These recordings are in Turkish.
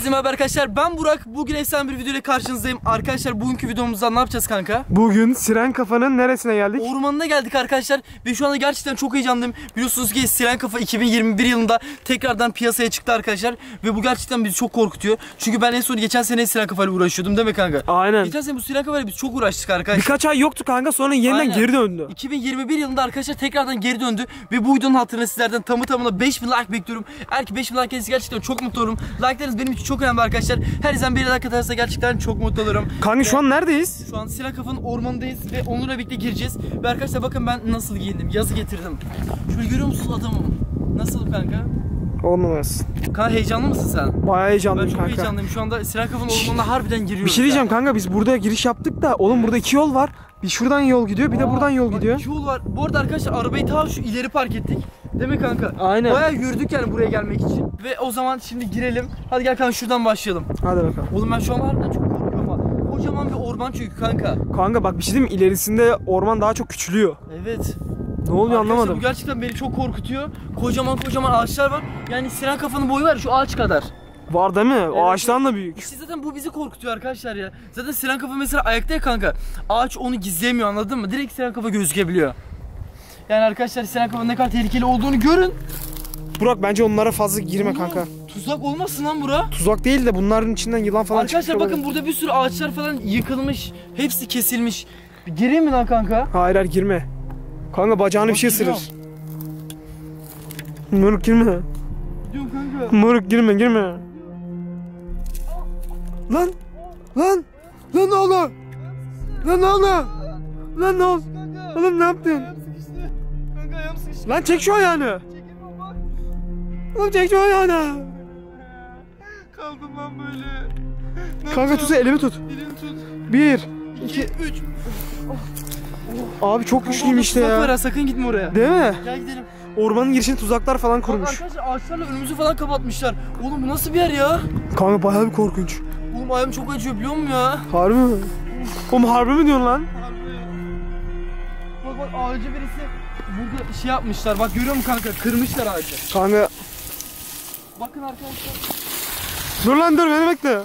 Herkese merhaba arkadaşlar. Ben Burak. Bugün efsane bir videoyla karşınızdayım. Arkadaşlar bugünkü videomuzda ne yapacağız kanka? Bugün Siren Kafa'nın neresine geldik? Ormanına geldik arkadaşlar ve şu anda gerçekten çok heyecanlıyım. Biliyorsunuz ki Siren Kafa 2021 yılında tekrardan piyasaya çıktı arkadaşlar ve bu gerçekten bizi çok korkutuyor. Çünkü ben en son geçen sene Siren Kafa ile uğraşıyordum değil mi kanka? Aynen. Geçen sene bu Siren Kafa ile biz çok uğraştık arkadaşlar. Birkaç ay yoktu kanka sonra yeniden Aynen. geri döndü. 2021 yılında arkadaşlar tekrardan geri döndü ve bu videonun hatırına sizlerden tamı tamına 5000 like bekliyorum. Eğer ki 5000 like gerçekten çok mutlu olurum. Like'larınız benim için çok önemli arkadaşlar. Her izlen bir like atarsa gerçekten çok mutlu olurum. Kanka şu an neredeyiz? Şu an Silah Kafa'nın ormanındayız ve onunla birlikte gireceğiz. Ve arkadaşlar bakın ben nasıl giyindim. Yazı getirdim. Şöyle görüyor musunuz adamım? Nasıl kanka? On numarası. Kanka heyecanlı mısın sen? Bayağı Ben heyecanlıyım çok kanka. heyecanlıyım. Şu anda Silah Kafa'nın ormanına harbiden giriyoruz. Bir şey diyeceğim ya. kanka biz burada giriş yaptık da oğlum burada iki yol var. Bir şuradan yol gidiyor bir de buradan yol gidiyor. iki yol var. Bu arada arkadaşlar arabayı ta şu ileri park ettik. Değil mi kanka? Aynen. Bayağı yürüdük yani buraya gelmek için. Ve o zaman şimdi girelim. Hadi gel kanka şuradan başlayalım. Hadi bakalım. Oğlum ben şu an harbiden çok korkuyorum ama. Kocaman bir orman çünkü kanka. Kanka bak bir şey diyeyim mi? ilerisinde orman daha çok küçülüyor. Evet. Ne oluyor Arkadaşlar anlamadım. Bu gerçekten beni çok korkutuyor. Kocaman kocaman ağaçlar var. Yani siren kafanın boyu var şu ağaç kadar. Var değil mi? O Evet. ağaçtan da büyük. İşte zaten bu bizi korkutuyor arkadaşlar ya. Zaten siren kafa mesela ayakta ya kanka. Ağaç onu gizleyemiyor anladın mı? Direkt siren kafa gözükebiliyor. Yani arkadaşlar siren kafanın ne kadar tehlikeli olduğunu görün. Burak bence onlara fazla girme kanka. Tuzak olmasın lan bura. Tuzak değil de bunların içinden yılan falan Arkadaşlar bakın olabilir. burada bir sürü ağaçlar falan yıkılmış. Hepsi kesilmiş. Gireyim mi lan kanka? Hayır hayır girme. Kanka bacağını bir şey Bak, ısırır. Moruk girme. Gidiyorum kanka. Moruk girme girme. Lan! Lan! Lan oldu? Lan oldu? Lan oldu? Oğlum ne yaptın? Ayağım sıkıştı. Kanka ayağım sıkıştı. Lan çek şu ayağını. Çekilme bak. Oğlum çek şu ayağını. Kaldım lan böyle. Ne Kanka tut elimi tut. Elini tut. Bir. 2 3. Abi çok güçlüyüm işte Var ya. ha, sakın gitme oraya. Değil mi? Gel gidelim. Ormanın girişine tuzaklar falan kurmuş. arkadaşlar ağaçlarla önümüzü falan kapatmışlar. Oğlum bu nasıl bir yer ya? Kanka bayağı bir korkunç. Oğlum ayağım çok acıyor biliyor musun ya? Harbi mi? Oğlum harbi mi diyorsun lan? Bak bak ağacı birisi burada şey yapmışlar. Bak görüyor musun kanka? Kırmışlar ağacı. Kanka Bakın arkadaşlar. dur lan dur beni bekle.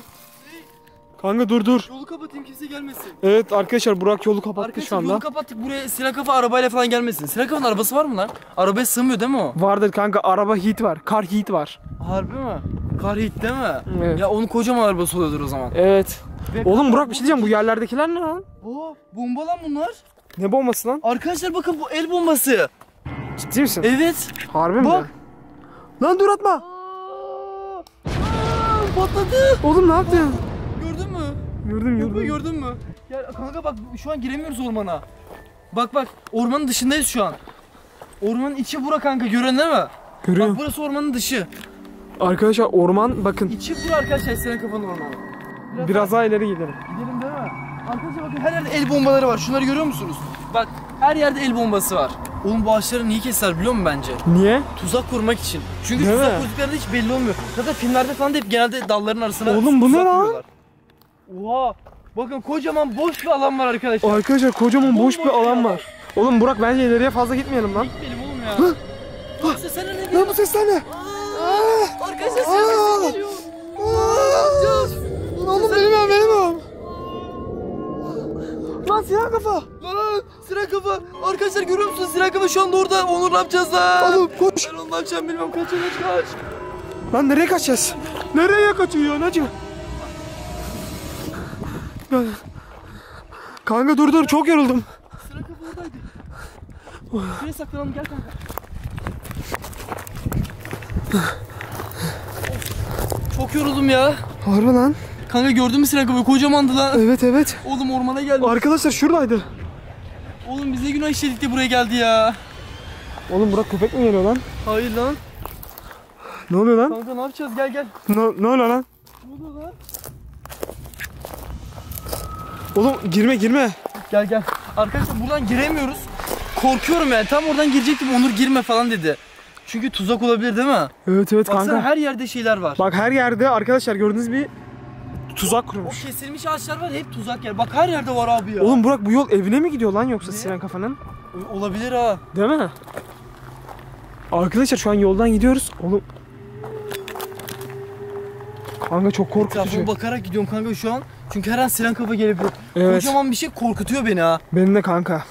Kanka dur dur. Yolu kapatayım kimse gelmesin. Evet arkadaşlar Burak yolu kapattı Arkadaşlar şu anda. yolu kapattık buraya silah kafa arabayla falan gelmesin. Silah kafanın arabası var mı lan? Arabaya sığmıyor değil mi o? Vardır kanka araba heat var. Kar heat var. Harbi mi? Kar hit değil mi? Evet. Ya onun kocaman arabası oluyordur o zaman. Evet. Ve Oğlum Burak bir şey diyeceğim bu yerlerdekiler ne lan? Oo, bomba lan bunlar. Ne bombası lan? Arkadaşlar bakın bu el bombası. Ciddi misin? Evet. Harbi mi? Bak. Lan dur atma. Aa, aa, patladı. Oğlum ne yaptın? Gördün Gördüm gördüm. gördün mü? Ya kanka bak şu an giremiyoruz ormana. Bak bak ormanın dışındayız şu an. Ormanın içi bura kanka görün değil mi? Görüyorum. Bak burası ormanın dışı. Arkadaşlar orman bakın. İçi bura arkadaşlar senin kafanın ormanı. Biraz daha ileri gidelim. Gidelim değil mi? Arkadaşlar bakın her yerde el bombaları var. Şunları görüyor musunuz? Bak her yerde el bombası var. Oğlum bu ağaçları niye keser biliyor musun bence? Niye? Tuzak kurmak için. Çünkü Değil tuzak mi? kurduklarında hiç belli olmuyor. Zaten filmlerde falan da hep genelde dalların arasına Oğlum bu ne lan? kuruyorlar. Oha! Bakın kocaman boş bir alan var arkadaşlar. Arkadaşlar kocaman boş bir alan var. Oğlum Burak bence ileriye fazla gitmeyelim lan. Gitmeyelim oğlum ya. Lan sesler ne Lan diyor? bu sesler ne? Arkadaşlar sesler geliyor. Ne yapacağız? Oğlum benim o benim o. Lan siyah kafa. Lan siren kafa. Arkadaşlar görüyor musunuz siren kafa şu anda orada. Onur ne yapacağız lan? Oğlum koş. Ben onu ne yapacağım bilmem kaç kaç kaç. Lan nereye kaçacağız? Nereye kaçıyor Nacı? Kanka dur dur çok yoruldum. Siren kafa oradaydı. Şuraya saklanalım gel kanka. Çok yoruldum ya. Harbi lan. Kanka gördün mü siren kafayı? Kocamandı lan. Evet evet. Oğlum ormana geldi. Arkadaşlar şuradaydı. Oğlum biz ne günah işledik de buraya geldi ya. Oğlum Burak köpek mi geliyor lan? Hayır lan. Ne oluyor lan? Kanka ne yapacağız? Gel gel. Ne, ne oluyor lan? Ne oluyor lan? Oğlum girme girme. Gel gel. Arkadaşlar buradan giremiyoruz. Korkuyorum yani. Tam oradan girecektim. Onur girme falan dedi. Çünkü tuzak olabilir değil mi? Evet evet Baksana kanka. her yerde şeyler var. Bak her yerde arkadaşlar gördüğünüz bir tuzak O kurmuş. kesilmiş ağaçlar var hep tuzak yer. Bak her yerde var abi ya. Oğlum Burak bu yol evine mi gidiyor lan yoksa Ne? Siren Kafa'nın? Olabilir ha. Değil mi? Arkadaşlar şu an yoldan gidiyoruz. Oğlum. Kanka çok korkutucu. Etrafıma bakarak gidiyorum kanka şu an. Çünkü her an siren kafa gelebilir. Evet. Kocaman bir şey korkutuyor beni ha. Benim de kanka.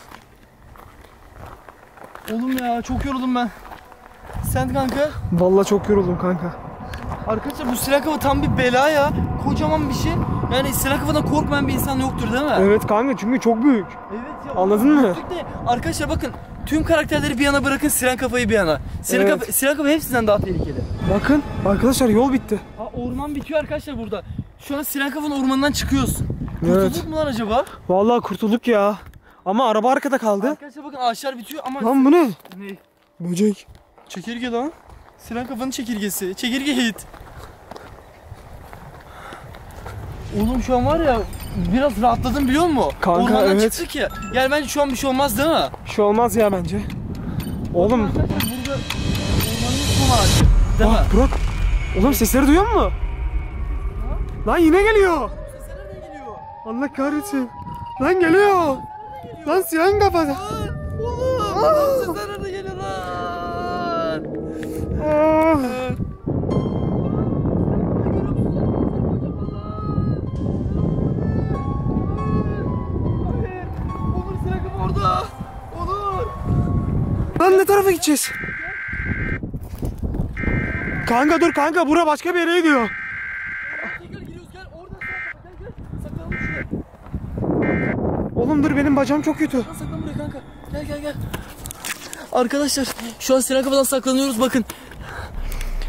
Oğlum ya çok yoruldum ben. Sen kanka. Vallahi çok yoruldum kanka. Arkadaşlar bu siren kafa tam bir bela ya. Kocaman bir şey. Yani siren kafadan korkmayan bir insan yoktur değil mi? Evet kanka çünkü çok büyük. Evet ya. Anladın mı? Arkadaşlar bakın. Tüm karakterleri bir yana bırakın siren kafayı bir yana. Siren, Evet. kafa, siren kafa hepsinden daha tehlikeli. Bakın arkadaşlar yol bitti. Ha, orman bitiyor arkadaşlar burada. Şu an siren kafanın ormanından çıkıyoruz. Evet. Kurtulduk mu lan acaba? Vallahi kurtulduk ya. Ama araba arkada kaldı. Arkadaşlar bakın ağaçlar bitiyor ama... Lan bu ne? Ne? Böcek. Çekirge lan. Siren kafanın çekirgesi. Çekirge hit. Oğlum şu an var ya biraz rahatladım biliyor musun? Kanka, Ormandan evet. çıktık ya. Yani bence şu an bir şey olmaz değil mi? Bir şey olmaz ya bence. Oğlum. Burada ormanın son ağacı. Değil mi? Ah Burak. Oğlum sesleri duyuyor musun? Lan yine geliyor. Allah kahretsin. Lan geliyor. Lan siren kafa. Oğlum nereden geliyor lan? Ah. Lan ne tarafa gideceğiz? Kanka dur kanka bura başka bir yere gidiyor. Tekrar giriyoruz gel oradan siren kafa gel gel. Saklanalım şuraya. Oğlum dur benim bacağım çok kötü. Lan saklan buraya kanka. Gel gel gel. Arkadaşlar şu an siren kafadan saklanıyoruz bakın.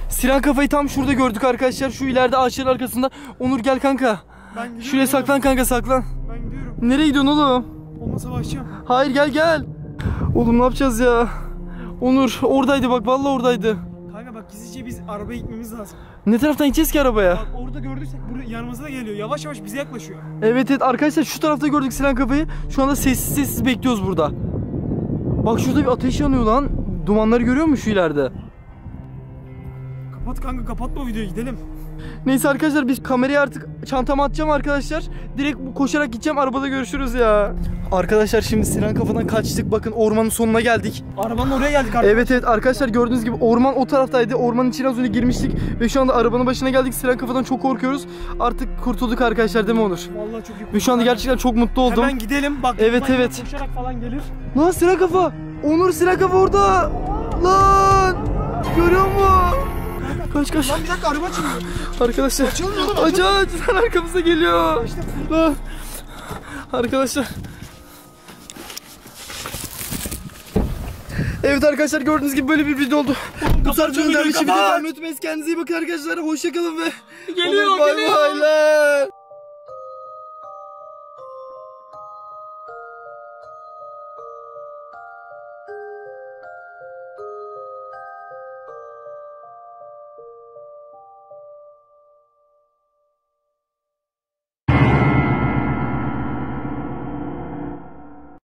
Siren kafayı tam şurada gördük arkadaşlar. Şu ileride ağaçların arkasında. Onur gel kanka. Ben. Şuraya saklan kanka saklan. Ben gidiyorum. Nereye gidiyorsun oğlum? Onunla savaşacağım. Hayır gel gel. Oğlum ne yapacağız ya? Onur oradaydı bak vallahi oradaydı. Kanka bak gizlice biz arabaya gitmemiz lazım. Ne taraftan gideceğiz ki arabaya? Bak orada gördüysek buraya yanımıza da geliyor. Yavaş yavaş bize yaklaşıyor. Evet evet arkadaşlar şu tarafta gördük siren kafayı. Şu anda sessiz sessiz bekliyoruz burada. Bak şurada bir ateş yanıyor lan. Dumanları görüyor musun şu ileride? Kapat kanka kapatma o videoyu gidelim. Neyse arkadaşlar biz kamerayı artık çantama atacağım arkadaşlar. Direkt koşarak gideceğim arabada görüşürüz ya. Arkadaşlar şimdi Siren kafadan kaçtık. Bakın ormanın sonuna geldik. Arabanın oraya geldik artık. Evet evet arkadaşlar gördüğünüz gibi orman o taraftaydı. Ormanın içine az önce girmiştik. Ve şu anda arabanın başına geldik. Siren kafadan çok korkuyoruz. Artık kurtulduk arkadaşlar değil mi Onur? Vallahi çok iyi. Ve şu anda gerçekten çok mutlu oldum. Hemen gidelim bak. Evet, evet. Koşarak falan gelir. Lan Siren kafa! Onur Siren kafa orada! Lan! Görüyor musun? Kaç kaç. Lan bir dakika araba açılıyor. Arkadaşlar. Açılmıyor oğlum, Acı acıdan arkamıza geliyor. Lan. Arkadaşlar. Evet arkadaşlar gördüğünüz gibi böyle bir video oldu. Bu bir kapat. video unutmayın. Kendinize iyi bakın arkadaşlar. Hoşçakalın ve Geliyor, Bay geliyor. baylar.